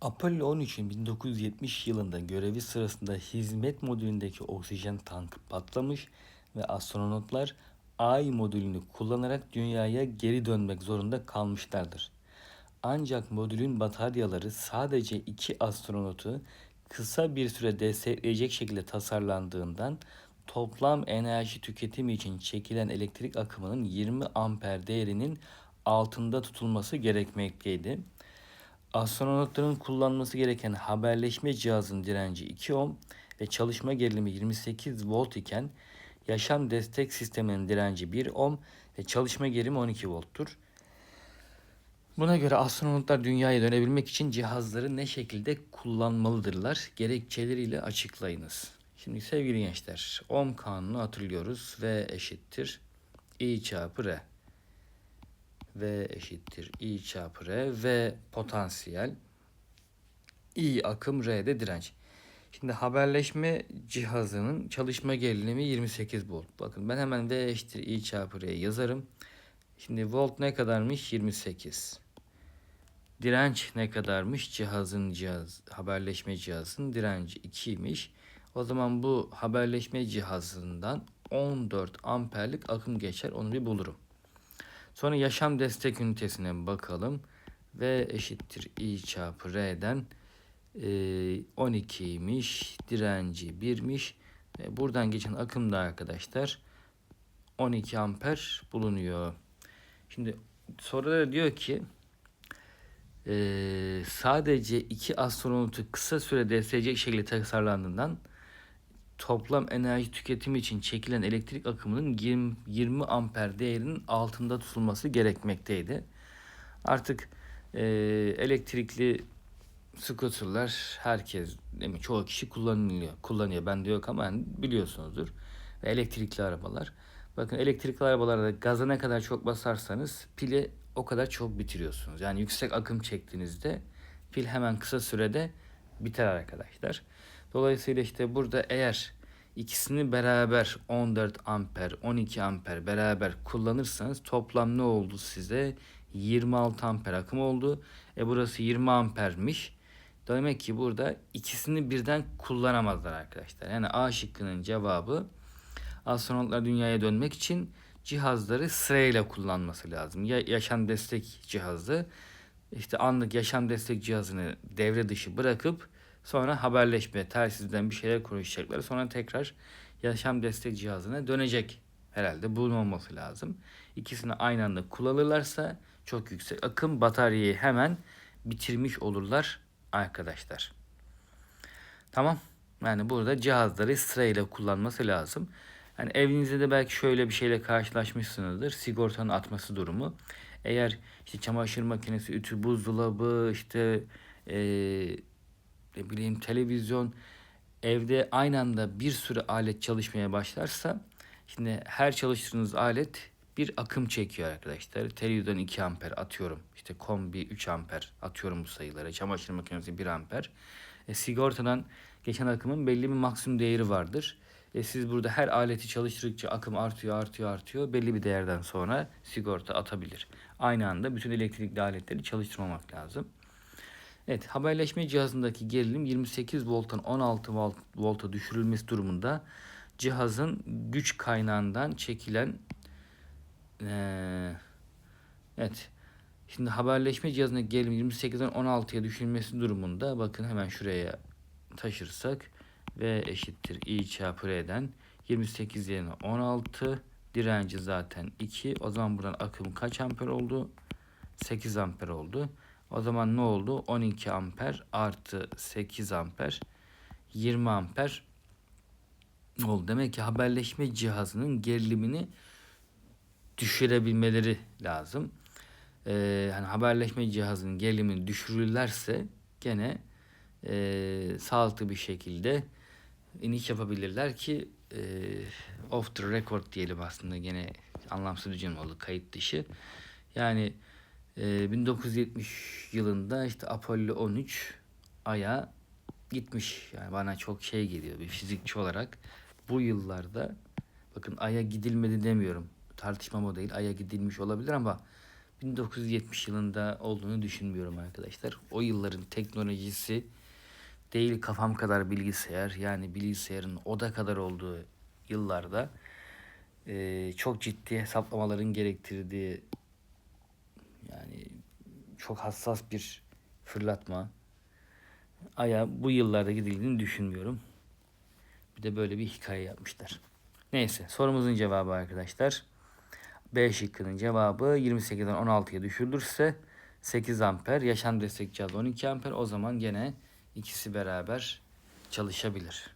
Apollo 13'ün 1970 yılında görevi sırasında hizmet modülündeki oksijen tankı patlamış ve astronotlar Ay modülünü kullanarak dünyaya geri dönmek zorunda kalmışlardır. Ancak modülün bataryaları sadece iki astronotu kısa bir süre destekleyecek şekilde tasarlandığından toplam enerji tüketimi için çekilen elektrik akımının 20 amper değerinin altında tutulması gerekmekteydi. Astronotların kullanması gereken haberleşme cihazının direnci 2 ohm ve çalışma gerilimi 28 volt iken yaşam destek sisteminin direnci 1 ohm ve çalışma gerilimi 12 volttur. Buna göre astronotlar dünyaya dönebilmek için cihazları ne şekilde kullanmalıdırlar? Gerekçeleriyle açıklayınız. Şimdi sevgili gençler, ohm kanunu hatırlıyoruz. V eşittir I çarpı R. V eşittir I çarpı R. V potansiyel. I akım R de direnç. Şimdi haberleşme cihazının çalışma gerilimi 28 volt. Bakın ben hemen V eşittir I çarpı R yazarım. Şimdi volt ne kadarmış? 28. Direnç ne kadarmış? Cihazın cihaz, haberleşme cihazının direnci 2'ymiş. O zaman bu haberleşme cihazından 14 amperlik akım geçer. Onu bir bulurum. Sonra yaşam destek ünitesine bakalım. V eşittir I çarpı R'den 12'ymiş. Direnci 1'miş. Ve buradan geçen akım da arkadaşlar 12 amper bulunuyor. Şimdi soruda diyor ki e, sadece iki astronotu kısa süre destekleyecek şekilde tasarlandığından toplam enerji tüketimi için çekilen elektrik akımının 20, 20 amper değerinin altında tutulması gerekmekteydi. Artık e, elektrikli scooterlar herkes, değil çoğu kişi kullanılıyor. Kullanıyor. Ben de yok ama yani biliyorsunuzdur. Ve elektrikli arabalar. Bakın elektrikli arabalarda gaza ne kadar çok basarsanız pili o kadar çok bitiriyorsunuz. Yani yüksek akım çektiğinizde pil hemen kısa sürede biter arkadaşlar. Dolayısıyla işte burada eğer ikisini beraber 14 amper, 12 amper beraber kullanırsanız toplam ne oldu size? 26 amper akım oldu. E burası 20 ampermiş. Demek ki burada ikisini birden kullanamazlar arkadaşlar. Yani A şıkkının cevabı astronotlar dünyaya dönmek için cihazları sırayla kullanması lazım. Ya yaşam destek cihazı işte anlık yaşam destek cihazını devre dışı bırakıp sonra haberleşme telsizden bir şeyler konuşacaklar. Sonra tekrar yaşam destek cihazına dönecek herhalde. Bunun olması lazım. İkisini aynı anda kullanırlarsa çok yüksek akım bataryayı hemen bitirmiş olurlar arkadaşlar. Tamam. Yani burada cihazları sırayla kullanması lazım. Yani evinizde de belki şöyle bir şeyle karşılaşmışsınızdır. Sigortanın atması durumu. Eğer işte çamaşır makinesi, ütü, buzdolabı, işte ee, ne bileyim televizyon evde aynı anda bir sürü alet çalışmaya başlarsa şimdi her çalıştığınız alet bir akım çekiyor arkadaşlar. Televizyon 2 amper atıyorum. İşte kombi 3 amper atıyorum bu sayılara. Çamaşır makinesi 1 amper. E, sigortadan geçen akımın belli bir maksimum değeri vardır. E, siz burada her aleti çalıştırdıkça akım artıyor, artıyor, artıyor. Belli bir değerden sonra sigorta atabilir. Aynı anda bütün elektrikli aletleri çalıştırmamak lazım. Evet, haberleşme cihazındaki gerilim 28 volttan 16 volt, volta düşürülmesi durumunda cihazın güç kaynağından çekilen ee, evet. Şimdi haberleşme cihazındaki gerilim 28'den 16'ya düşürülmesi durumunda bakın hemen şuraya taşırsak V eşittir I çarpı R'den 28 yerine 16 direnci zaten 2 o zaman buradan akım kaç amper oldu? 8 amper oldu o zaman ne oldu? 12 amper artı 8 amper 20 amper oldu. Demek ki haberleşme cihazının gerilimini düşürebilmeleri lazım. Ee, hani haberleşme cihazının gerilimini düşürürlerse gene e, sağlıklı bir şekilde iniş yapabilirler ki e, off the record diyelim aslında. Gene anlamsız bir cümle oldu kayıt dışı. Yani e, 1970 yılında işte Apollo 13 Ay'a gitmiş. Yani bana çok şey geliyor bir fizikçi olarak. Bu yıllarda bakın Ay'a gidilmedi demiyorum. Tartışmam o değil. Ay'a gidilmiş olabilir ama 1970 yılında olduğunu düşünmüyorum arkadaşlar. O yılların teknolojisi değil kafam kadar bilgisayar yani bilgisayarın oda kadar olduğu yıllarda eee, çok ciddi hesaplamaların gerektirdiği yani çok hassas bir fırlatma aya bu yıllarda gidildiğini düşünmüyorum. Bir de böyle bir hikaye yapmışlar. Neyse sorumuzun cevabı arkadaşlar. B şıkkının cevabı 28'den 16'ya düşürülürse 8 amper. Yaşam destek cihazı 12 amper. O zaman gene ikisi beraber çalışabilir.